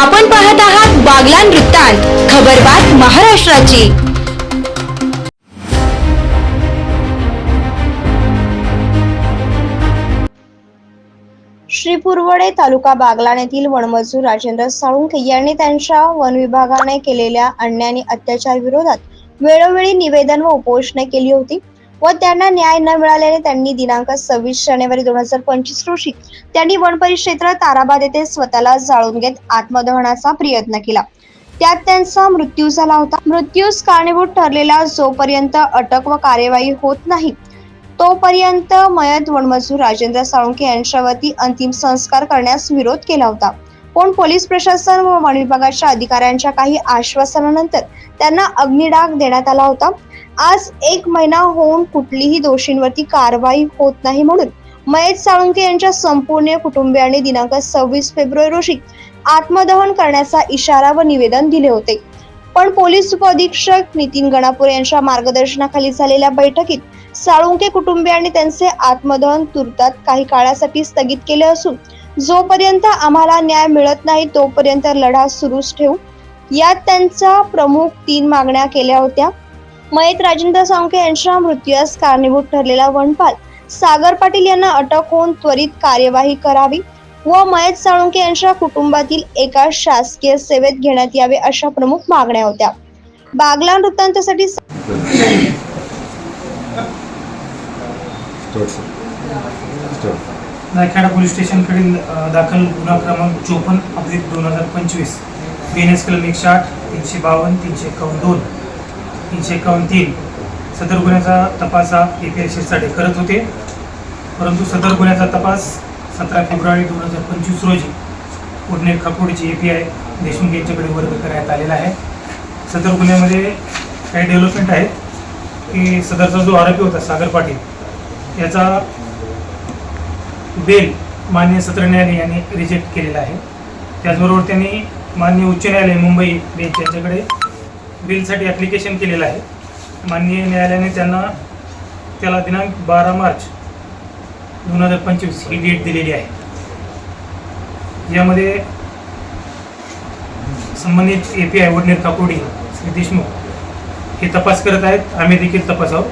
आपण पाहत आहात बागलान वृत्तांत खबरबात महाराष्ट्राची. श्री पुरवडे तालुका बागलाण येथील वनमजूर राजेंद्र साळुंखे यांनी त्यांच्या वन विभागाने केलेल्या अन्याय आणि अत्याचार विरोधात वेळोवेळी निवेदन व उपोषणे केली होती. व त्यांना न्याय न मिळाल्याने त्यांनी दिनांक सव्वीस जानेवारी दोन हजार पंचवीस रोजी त्यांनी वन परिक्षेत्र ताराबाद येथे स्वतःला जाळून घेत आत्मदहनाचा प्रयत्न केला. त्यात त्यांचा मृत्यू झाला होता. मृत्यूस कारणीभूत ठरलेला जोपर्यंत अटक व कार्यवाही होत नाही तोपर्यंत मयत वनमजूर राजेंद्र साळुंके यांच्यावरती अंतिम संस्कार करण्यास विरोध केला होता. पण पोलीस प्रशासन व वन विभागाच्या अधिकाऱ्यांच्या काही आश्वासनानंतर त्यांना अग्निडाग देण्यात आला होता. आज एक महिना होऊन कुठलीही दोषींवरती कारवाई होत नाही म्हणून मयत साळुंके यांच्या संपूर्ण कुटुंबियांनी दिनांक सव्वीस फेब्रुवारी रोजी आत्मदहन करण्याचा इशारा व निवेदन दिले होते. पण पोलीस उपअधीक्षक नितीन गणापूर यांच्या मार्गदर्शनाखाली झालेल्या बैठकीत साळुंके कुटुंबियांनी त्यांचे आत्मदहन तुर्तात काही काळासाठी स्थगित केले असून जोपर्यंत आम्हाला न्याय मिळत नाही तोपर्यंत लढा सुरूच ठेवू. यात त्यांच्या प्रमुख तीन मागण्या केल्या होत्या. मयत राजेंद्र साळुंके यांच्या मृत्यूस कारणीभूत ठरलेला वनपाल. सागर पाटील यांना अटक होऊन त्वरित कार्यवाही करावी व मयत साळुंके यांच्या कुटुंबातील एका शासकीय सेवेत घेण्यात यावे अशा प्रमुख मागण्या होत्या. बागला वृत्तांतासाठी स्टार्ट नायखेडा पोलीस स्टेशनकडील दाखल गुन्हा क्रमांक चोपन्न अब्लिक दोन हजार पंचवीस. बी एन एस कलम एकशे आठ तीनशे बावन्न तीनशे एकावन्न दोन तीनशे एकावन्न तीन. सदर गुन्ह्याचा तपास हा ए पी आय शिरसाटे करत होते. परंतु सदर गुन्ह्याचा तपास सतरा फेब्रुवारी दोन हजार पंचवीस रोजी पुणे खापोडीचे ए पी आय देशमुख यांच्याकडे वर्ग करण्यात आलेला आहे. सदर गुन्ह्यामध्ये काही डेव्हलपमेंट आहेत. की सदरचा जो आरोपी होता सागर पाटील याचा बेल मान्य सत्र न्यायालय यांनी रिजेक्ट केलेला आहे. त्याचबरोबर त्यांनी मान्य उच्च न्यायालय मुंबई बेंच यांच्याकडे बिलसाठी ॲप्लिकेशन केलेलं आहे. माननीय न्यायालयाने त्यांना त्याला दिनांक बारा मार्च दोन हजार पंचवीस ही डेट दिलेली आहे. यामध्ये संबंधित A P I Wadner Kakodi Shri Deshmukh हे तपास करत आहेत. आम्ही देखील तपास आहोत